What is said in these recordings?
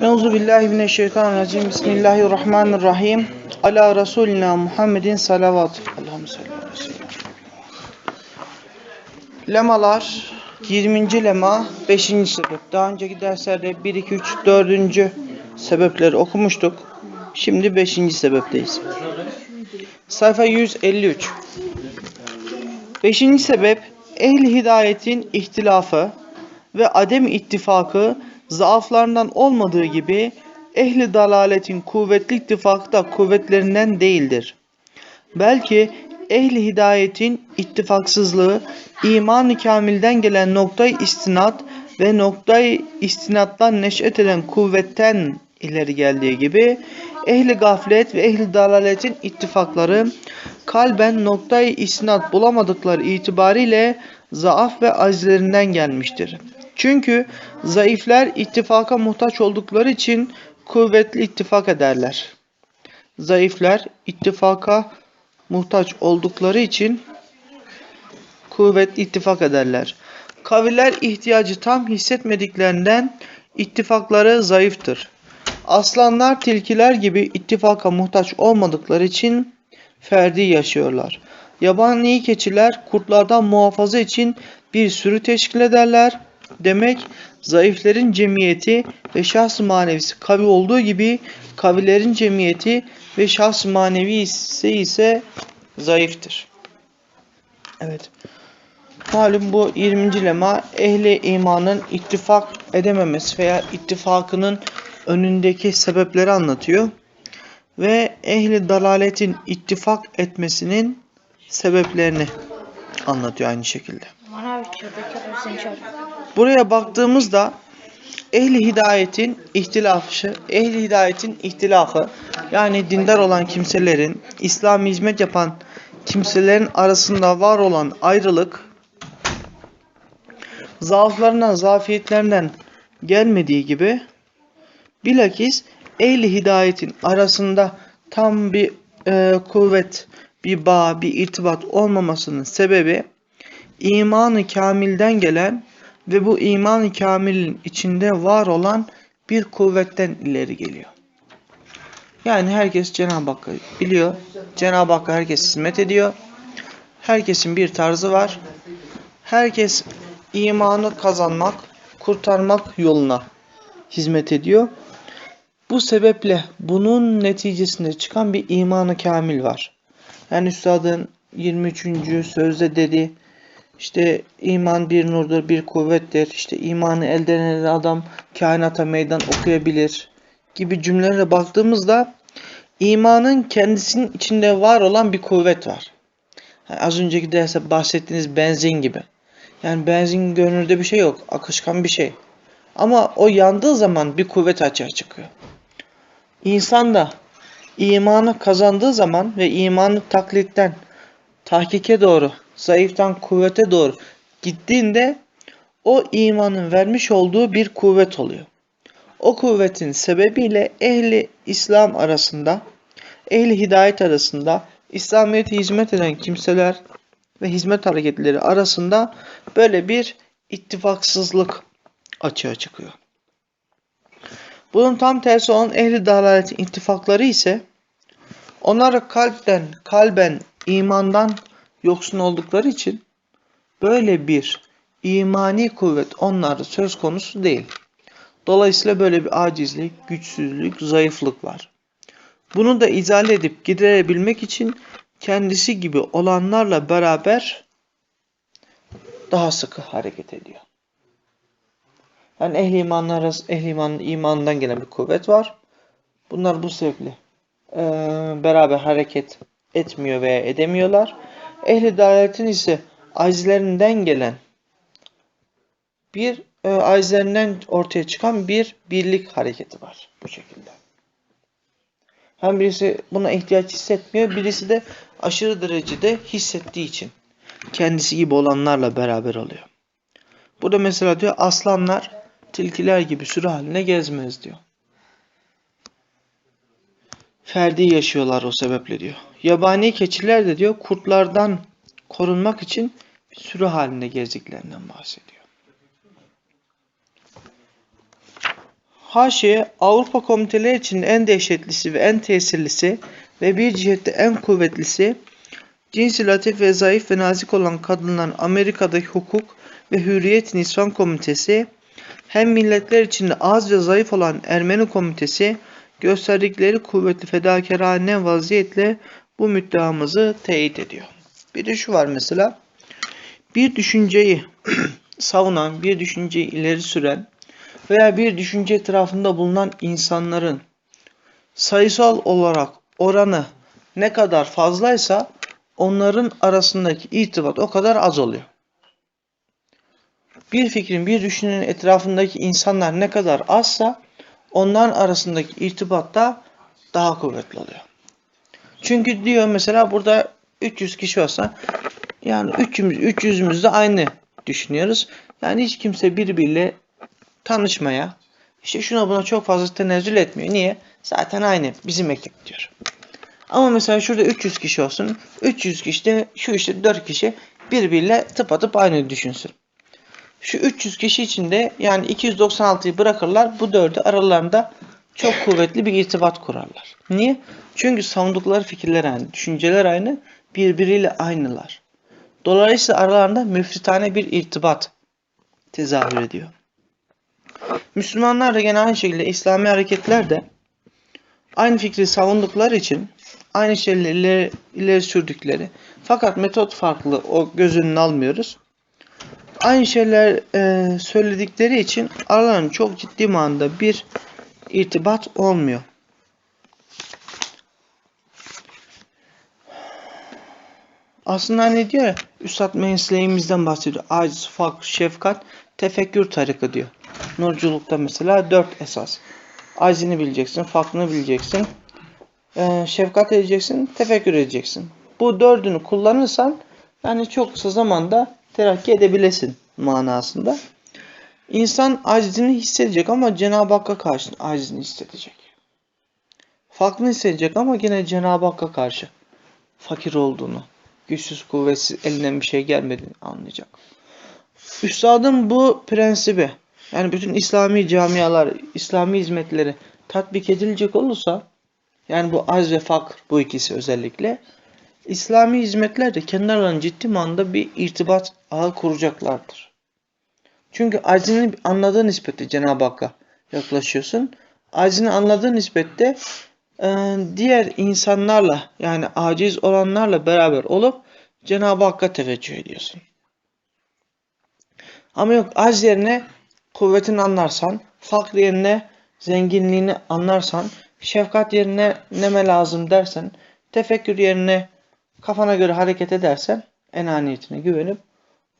Euzu billahi mineşşeytanirracim. Bismillahirrahmanirrahim. Ala Resulina Muhammedin salavat. Allahümme salli ala. Lemalar 20. lema 5. sebep. Daha önceki derslerde 1 2 3 4. sebepleri okumuştuk. Şimdi 5. sebepteyiz. Sayfa 153. 5. sebep ehli hidayetin ihtilafı ve adem ittifakı zaaflarından olmadığı gibi ehli dalaletin kuvvetli ittifakı da kuvvetlerinden değildir. Belki ehli hidayetin ittifaksızlığı iman-ı kamilden gelen noktayı istinat ve noktayı istinattan neş'et eden kuvvetten ileri geldiği gibi ehli gaflet ve ehli dalaletin ittifakları kalben noktayı istinat bulamadıkları itibariyle zaaf ve acizlerinden gelmiştir. Çünkü zayıflar ittifaka muhtaç oldukları için kuvvetli ittifak ederler. Zayıflar ittifaka muhtaç oldukları için kuvvetli ittifak ederler. Kaviler ihtiyacı tam hissetmediklerinden ittifakları zayıftır. Aslanlar tilkiler gibi ittifaka muhtaç olmadıkları için ferdi yaşıyorlar. Yabani keçiler kurtlardan muhafaza için bir sürü teşkil ederler. Demek zayıflerin cemiyeti ve şahs manevisi kavi olduğu gibi kavilerin cemiyeti ve şahs manevi ise ise zayıftır. Evet. Malum bu 20. lema ehli imanın ittifak edememesi veya ittifakının önündeki sebepleri anlatıyor. Ve ehli dalaletin ittifak etmesinin sebeplerini anlatıyor aynı şekilde. Aman abi şuradaki adam seni. Buraya baktığımızda ehli hidayetin ihtilafı, ehli hidayetin ihtilafı yani dindar olan kimselerin, İslam hizmet yapan kimselerin arasında var olan ayrılık zaaflarından, zafiyetlerinden gelmediği gibi bilakis ehli hidayetin arasında tam bir e, kuvvet, bir bağ, bir irtibat olmamasının sebebi imanı kamilden gelen ve bu iman-ı kamilin içinde var olan bir kuvvetten ileri geliyor. Yani herkes Cenab-ı Hakk'ı biliyor. Cenab-ı Hakk'a herkes hizmet ediyor. Herkesin bir tarzı var. Herkes imanı kazanmak, kurtarmak yoluna hizmet ediyor. Bu sebeple bunun neticesinde çıkan bir imanı kamil var. Yani Üstad'ın 23. sözde dedi işte iman bir nurdur, bir kuvvettir. İşte imanı elden ele adam kainata meydan okuyabilir gibi cümlelere baktığımızda imanın kendisinin içinde var olan bir kuvvet var. Yani az önceki derste bahsettiğiniz benzin gibi. Yani benzin görünürde bir şey yok. Akışkan bir şey. Ama o yandığı zaman bir kuvvet açığa çıkıyor. İnsan da imanı kazandığı zaman ve imanı taklitten tahkike doğru, zayıftan kuvvete doğru gittiğinde o imanın vermiş olduğu bir kuvvet oluyor. O kuvvetin sebebiyle ehli İslam arasında, ehli hidayet arasında, İslamiyet'e hizmet eden kimseler ve hizmet hareketleri arasında böyle bir ittifaksızlık açığa çıkıyor. Bunun tam tersi olan ehli dalaletin ittifakları ise onlar kalpten, kalben, imandan yoksun oldukları için böyle bir imani kuvvet onlarda söz konusu değil. Dolayısıyla böyle bir acizlik, güçsüzlük, zayıflık var. Bunu da izale edip giderebilmek için kendisi gibi olanlarla beraber daha sıkı hareket ediyor. Yani ehli imanlar ehli imanın imanından gelen bir kuvvet var. Bunlar bu sebeple e, beraber hareket etmiyor veya edemiyorlar. Ehli dalaletin ise acizlerinden gelen bir e, acizlerinden ortaya çıkan bir birlik hareketi var bu şekilde. Hem birisi buna ihtiyaç hissetmiyor, birisi de aşırı derecede hissettiği için kendisi gibi olanlarla beraber oluyor. Burada mesela diyor aslanlar tilkiler gibi sürü haline gezmez diyor. Ferdi yaşıyorlar o sebeple diyor. Yabani keçiler de diyor kurtlardan korunmak için bir sürü halinde gezdiklerinden bahsediyor. Haşiye Avrupa komiteleri için en dehşetlisi ve en tesirlisi ve bir cihette en kuvvetlisi cinsi latif ve zayıf ve nazik olan kadınların Amerika'daki hukuk ve hürriyet nisvan komitesi hem milletler içinde az ve zayıf olan Ermeni komitesi gösterdikleri kuvvetli fedakarane vaziyetle bu müddeamızı teyit ediyor. Bir de şu var mesela bir düşünceyi savunan, bir düşünceyi ileri süren veya bir düşünce etrafında bulunan insanların sayısal olarak oranı ne kadar fazlaysa onların arasındaki irtibat o kadar az oluyor. Bir fikrin, bir düşüncenin etrafındaki insanlar ne kadar azsa onların arasındaki irtibat da daha kuvvetli oluyor. Çünkü diyor mesela burada 300 kişi olsa yani 300, 300'ümüz de aynı düşünüyoruz. Yani hiç kimse birbiriyle tanışmaya, işte şuna buna çok fazla tenezzül etmiyor. Niye? Zaten aynı bizim ekip diyor. Ama mesela şurada 300 kişi olsun. 300 kişi de şu işte 4 kişi birbiriyle tıpatıp aynı düşünsün. Şu 300 kişi içinde yani 296'yı bırakırlar. Bu 4'ü aralarında çok kuvvetli bir irtibat kurarlar. Niye? Çünkü savundukları fikirler aynı, düşünceler aynı, birbiriyle aynılar. Dolayısıyla aralarında müfritane bir irtibat tezahür ediyor. Müslümanlar da gene aynı şekilde İslami hareketler de aynı fikri savundukları için aynı şeyleri ileri, ileri sürdükleri fakat metot farklı o göz önüne almıyoruz. Aynı şeyler e, söyledikleri için aralarında çok ciddi manada bir irtibat olmuyor. Aslında ne diyor ya, Üstad mesleğimizden bahsediyor. Aciz, fakr, şefkat, tefekkür tarikı diyor. Nurculukta mesela dört esas. Acizini bileceksin, fakrını bileceksin, e, şefkat edeceksin, tefekkür edeceksin. Bu dördünü kullanırsan yani çok kısa zamanda terakki edebilesin manasında. İnsan acizini hissedecek ama Cenab-ı Hakk'a karşı acizini hissedecek. Fakrını hissedecek ama yine Cenab-ı Hakk'a karşı fakir olduğunu, güçsüz kuvvetsiz elinden bir şey gelmediğini anlayacak. Üstadın bu prensibi yani bütün İslami camialar, İslami hizmetleri tatbik edilecek olursa yani bu az ve fakr bu ikisi özellikle İslami hizmetler de kendi ciddi manada bir irtibat ağı kuracaklardır. Çünkü acizini anladığı nispette Cenab-ı Hakk'a yaklaşıyorsun. Acizini anladığı nispette e, diğer insanlarla yani aciz olanlarla beraber olup Cenab-ı Hakk'a teveccüh ediyorsun. Ama yok az yerine kuvvetini anlarsan, fakr yerine zenginliğini anlarsan, şefkat yerine neme lazım dersen, tefekkür yerine kafana göre hareket edersen enaniyetine güvenip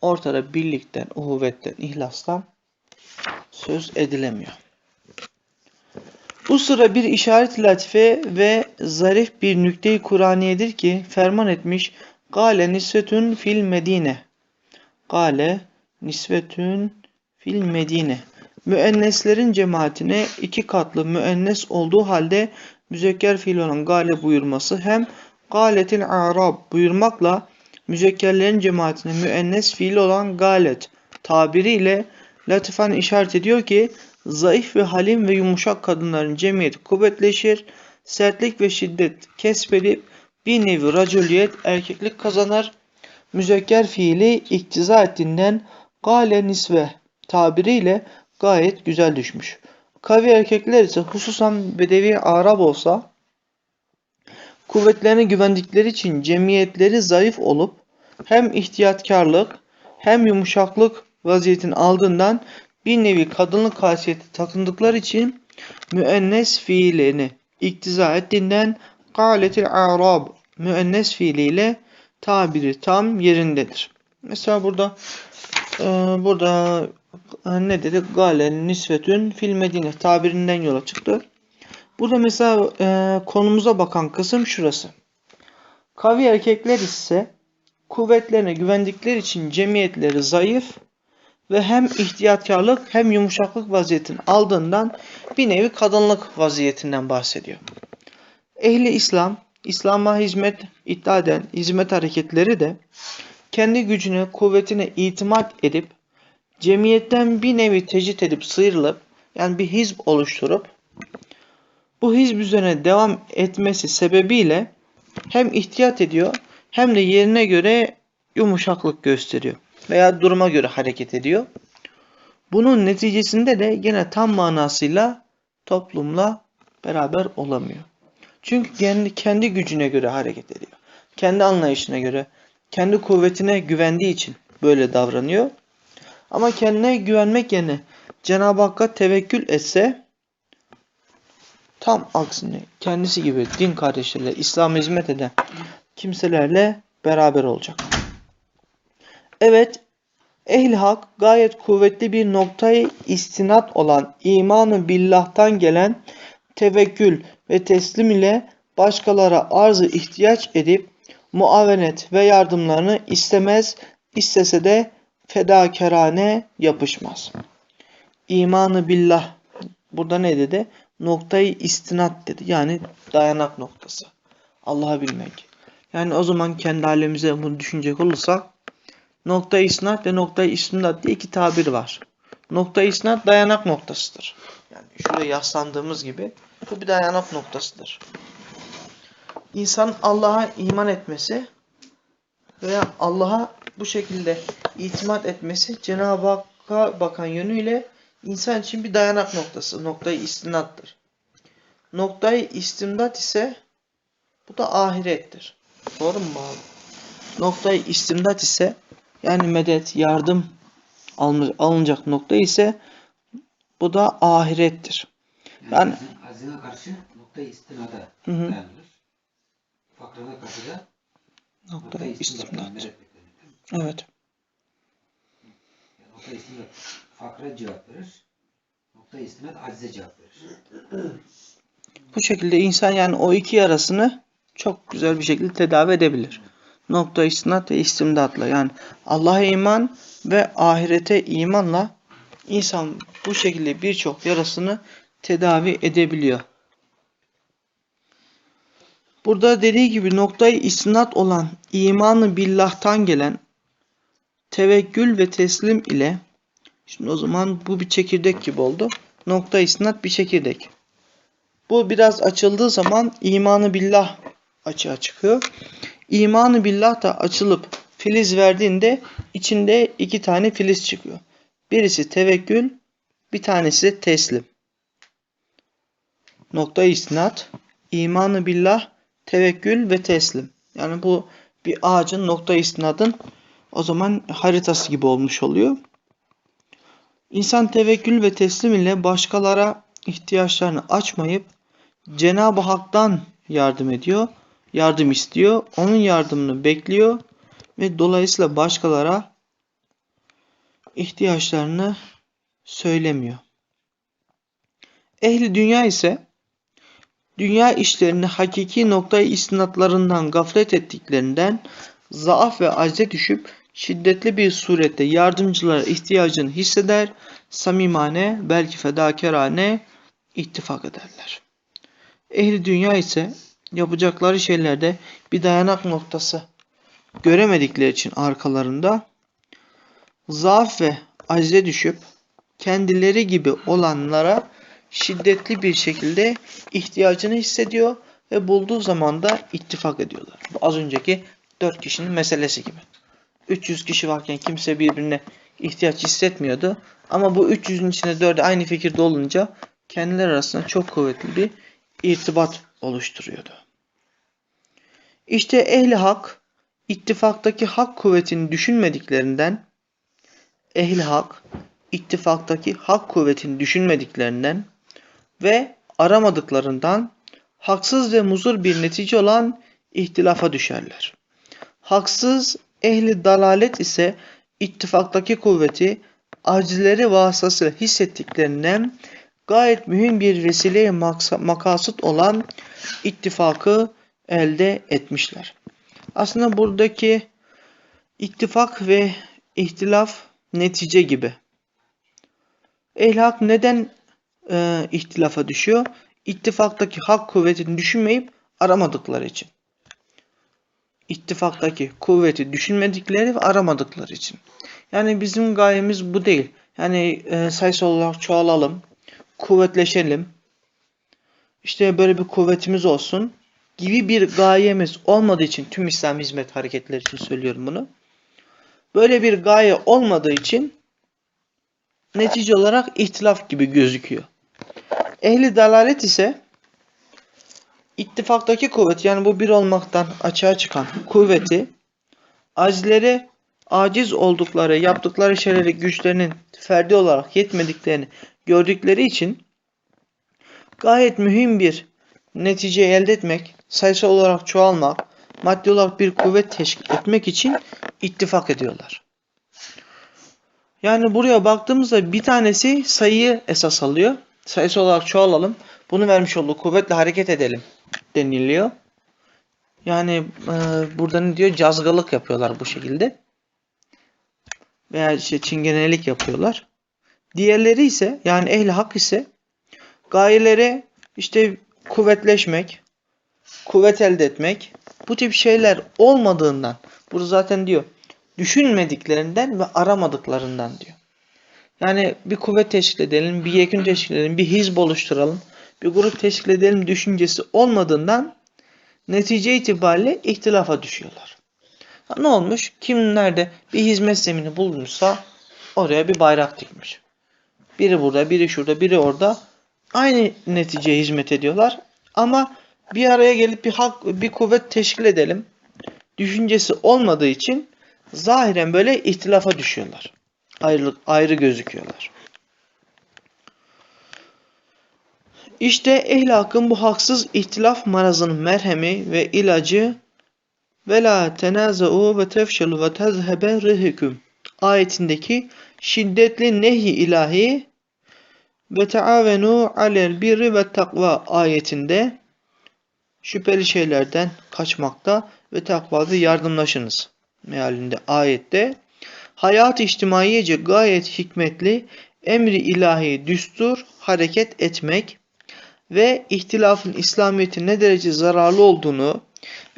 ortada birlikten, uhuvvetten, ihlastan söz edilemiyor. Bu sıra bir işaret latife ve zarif bir nükte-i Kur'aniyedir ki ferman etmiş Gale nisvetün fil medine. Gale nisvetün fil medine. Müenneslerin cemaatine iki katlı müennes olduğu halde müzekker fiil olan gale buyurması hem galetil arab buyurmakla müzekkerlerin cemaatine müennes fiil olan galet tabiriyle latifen işaret ediyor ki zayıf ve halim ve yumuşak kadınların cemiyeti kuvvetleşir, sertlik ve şiddet kesbedip bir nevi raculiyet erkeklik kazanır. Müzekker fiili iktiza ettiğinden gale nisve tabiriyle gayet güzel düşmüş. Kavi erkekler ise hususan Bedevi Arap olsa kuvvetlerine güvendikleri için cemiyetleri zayıf olup hem ihtiyatkarlık hem yumuşaklık vaziyetini aldığından bir nevi kadınlık hasiyeti takındıkları için müennes fiilini iktiza ettiğinden galetil arab müennes fiiliyle tabiri tam yerindedir. Mesela burada e, burada e, ne dedi? Gale nisvetün fil medine tabirinden yola çıktı. Burada mesela e, konumuza bakan kısım şurası. Kavi erkekler ise kuvvetlerine güvendikleri için cemiyetleri zayıf ve hem ihtiyatkarlık hem yumuşaklık vaziyetini aldığından bir nevi kadınlık vaziyetinden bahsediyor. Ehli İslam, İslam'a hizmet iddia eden hizmet hareketleri de kendi gücüne, kuvvetine itimat edip cemiyetten bir nevi tecrit edip sıyrılıp yani bir hizb oluşturup bu hizb üzerine devam etmesi sebebiyle hem ihtiyat ediyor hem de yerine göre yumuşaklık gösteriyor veya duruma göre hareket ediyor. Bunun neticesinde de yine tam manasıyla toplumla beraber olamıyor. Çünkü kendi, kendi gücüne göre hareket ediyor. Kendi anlayışına göre, kendi kuvvetine güvendiği için böyle davranıyor. Ama kendine güvenmek yerine Cenab-ı Hakk'a tevekkül etse tam aksine kendisi gibi din kardeşleriyle İslam'a hizmet eden kimselerle beraber olacak. Evet, Ehl-i Hak gayet kuvvetli bir noktayı istinat olan imanı billah'tan gelen tevekkül ve teslim ile başkalara arzı ihtiyaç edip muavenet ve yardımlarını istemez, istese de fedakarane yapışmaz. İmanı billah burada ne dedi? Noktayı istinat dedi. Yani dayanak noktası. Allah'ı bilmek. Yani o zaman kendi halimize bunu düşünecek olursak nokta isnat ve nokta istinat diye iki tabir var. Nokta isnat dayanak noktasıdır. Yani şuraya yaslandığımız gibi bu bir dayanak noktasıdır. İnsan Allah'a iman etmesi veya Allah'a bu şekilde itimat etmesi Cenab-ı Hakk'a bakan yönüyle insan için bir dayanak noktası. Noktayı istinattır. Noktayı istimdat ise bu da ahirettir. Doğru mu bağlı? Noktayı istimdat ise yani medet, yardım alın- alınacak nokta ise bu da ahirettir. Yani, Yani- azine, azine karşı nokta istinada dayanılır. Fakrına karşı da Noktayı nokta istimdat. Evet. Yani nokta istinada fakra cevap verir. Nokta istinad acize cevap verir. Bu şekilde insan yani o iki arasını çok güzel bir şekilde tedavi edebilir. Nokta istinat ve istimdatla yani Allah'a iman ve ahirete imanla insan bu şekilde birçok yarasını tedavi edebiliyor. Burada dediği gibi noktayı istinat olan imanı billah'tan gelen tevekkül ve teslim ile şimdi o zaman bu bir çekirdek gibi oldu. Nokta istinat bir çekirdek. Bu biraz açıldığı zaman imanı billah açığa çıkıyor. İmanı billah da açılıp filiz verdiğinde içinde iki tane filiz çıkıyor. Birisi tevekkül, bir tanesi teslim. Nokta istinat, imanı billah, tevekkül ve teslim. Yani bu bir ağacın nokta istinadın o zaman haritası gibi olmuş oluyor. İnsan tevekkül ve teslim ile başkalara ihtiyaçlarını açmayıp Cenab-ı Hak'tan yardım ediyor, yardım istiyor, onun yardımını bekliyor ve dolayısıyla başkalara ihtiyaçlarını söylemiyor. Ehli dünya ise dünya işlerini hakiki noktayı istinatlarından gaflet ettiklerinden zaaf ve acze düşüp şiddetli bir surette yardımcılara ihtiyacını hisseder, samimane belki fedakarane ittifak ederler. Ehli dünya ise yapacakları şeylerde bir dayanak noktası göremedikleri için arkalarında zaaf ve acize düşüp kendileri gibi olanlara şiddetli bir şekilde ihtiyacını hissediyor ve bulduğu zaman da ittifak ediyorlar. Bu az önceki 4 kişinin meselesi gibi. 300 kişi varken kimse birbirine ihtiyaç hissetmiyordu. Ama bu 300'ün içinde 4'ü aynı fikirde olunca kendileri arasında çok kuvvetli bir irtibat oluşturuyordu. İşte ehli hak ittifaktaki hak kuvvetini düşünmediklerinden ehli hak ittifaktaki hak kuvvetini düşünmediklerinden ve aramadıklarından haksız ve muzur bir netice olan ihtilafa düşerler. Haksız ehli dalalet ise ittifaktaki kuvveti acizleri vasıtasıyla hissettiklerinden gayet mühim bir vesile makasıt olan ittifakı elde etmişler. Aslında buradaki ittifak ve ihtilaf netice gibi. Ehl-i hak neden e, ihtilafa düşüyor? İttifaktaki hak kuvvetini düşünmeyip aramadıkları için. İttifaktaki kuvveti düşünmedikleri ve aramadıkları için. Yani bizim gayemiz bu değil. Yani e, sayısal olarak çoğalalım. kuvvetleşelim. İşte böyle bir kuvvetimiz olsun gibi bir gayemiz olmadığı için tüm İslam hizmet hareketleri için söylüyorum bunu. Böyle bir gaye olmadığı için netice olarak ihtilaf gibi gözüküyor. Ehli dalalet ise ittifaktaki kuvvet yani bu bir olmaktan açığa çıkan kuvveti acizleri aciz oldukları, yaptıkları şeyleri güçlerinin ferdi olarak yetmediklerini gördükleri için gayet mühim bir netice elde etmek, sayısal olarak çoğalmak, maddi olarak bir kuvvet teşkil etmek için ittifak ediyorlar. Yani buraya baktığımızda bir tanesi sayıyı esas alıyor. Sayısal olarak çoğalalım. Bunu vermiş olduğu kuvvetle hareket edelim deniliyor. Yani e, burada ne diyor? Cazgılık yapıyorlar bu şekilde. Veya işte çingenelik yapıyorlar. Diğerleri ise yani ehli hak ise gayeleri işte kuvvetleşmek, kuvvet elde etmek bu tip şeyler olmadığından burada zaten diyor düşünmediklerinden ve aramadıklarından diyor. Yani bir kuvvet teşkil edelim, bir yekün teşkil edelim, bir hizb oluşturalım, bir grup teşkil edelim düşüncesi olmadığından netice itibariyle ihtilafa düşüyorlar. Ne olmuş? Kim nerede bir hizmet zemini bulmuşsa oraya bir bayrak dikmiş. Biri burada, biri şurada, biri orada. Aynı neticeye hizmet ediyorlar. Ama bir araya gelip bir hak, bir kuvvet teşkil edelim. Düşüncesi olmadığı için zahiren böyle ihtilafa düşüyorlar. Ayrı, ayrı gözüküyorlar. İşte ehl hakkın bu haksız ihtilaf marazının merhemi ve ilacı ve la tenaza'u ve tefşelu ve tezhebe rihiküm ayetindeki şiddetli nehi ilahi ve taavenu alel birri ve takva ayetinde şüpheli şeylerden kaçmakta ve takvada yardımlaşınız mealinde ayette. Hayat içtimaiyece gayet hikmetli emri ilahi düstur hareket etmek ve ihtilafın İslamiyet'in ne derece zararlı olduğunu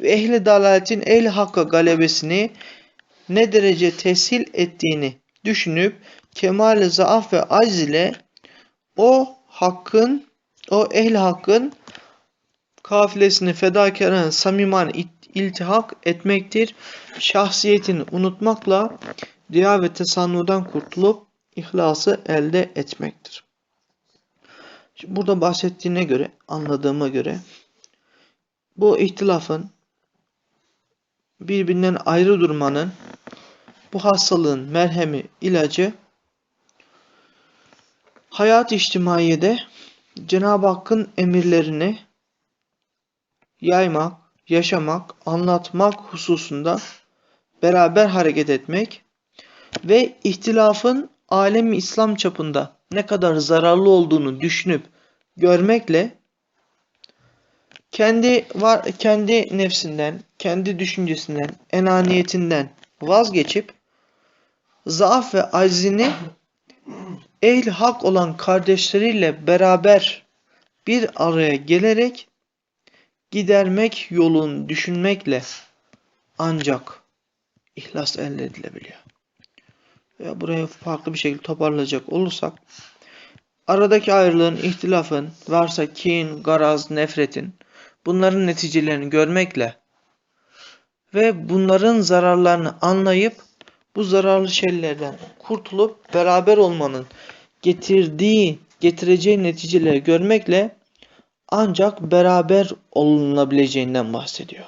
ve ehli dalaletin ehli hakka galebesini ne derece teshil ettiğini düşünüp kemal zaaf ve aciz ile o hakkın, o ehli hakkın kafilesini fedakarın samiman iltihak etmektir. Şahsiyetini unutmakla riya ve tesannudan kurtulup ihlası elde etmektir. Burada bahsettiğine göre, anladığıma göre bu ihtilafın birbirinden ayrı durmanın bu hastalığın merhemi, ilacı hayat içtimaiyede Cenab-ı Hakk'ın emirlerini yaymak, yaşamak, anlatmak hususunda beraber hareket etmek ve ihtilafın alemi İslam çapında ne kadar zararlı olduğunu düşünüp görmekle kendi var kendi nefsinden, kendi düşüncesinden, enaniyetinden vazgeçip zaaf ve aczini ehl hak olan kardeşleriyle beraber bir araya gelerek gidermek yolun düşünmekle ancak ihlas elde edilebiliyor. Ve buraya farklı bir şekilde toparlayacak olursak aradaki ayrılığın, ihtilafın, varsa kin, garaz, nefretin bunların neticelerini görmekle ve bunların zararlarını anlayıp bu zararlı şeylerden kurtulup beraber olmanın getirdiği, getireceği neticeleri görmekle ancak beraber olunabileceğinden bahsediyor.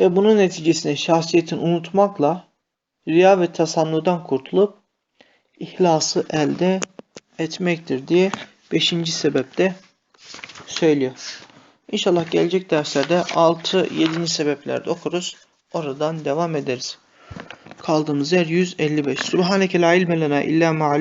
Ve bunun neticesinde şahsiyetin unutmakla riya ve tasannudan kurtulup ihlası elde etmektir diye 5. sebepte söylüyor. İnşallah gelecek derslerde 6 7. sebeplerde okuruz. Oradan devam ederiz. Kaldığımız yer 155. Subhaneke la ilme lena illa ma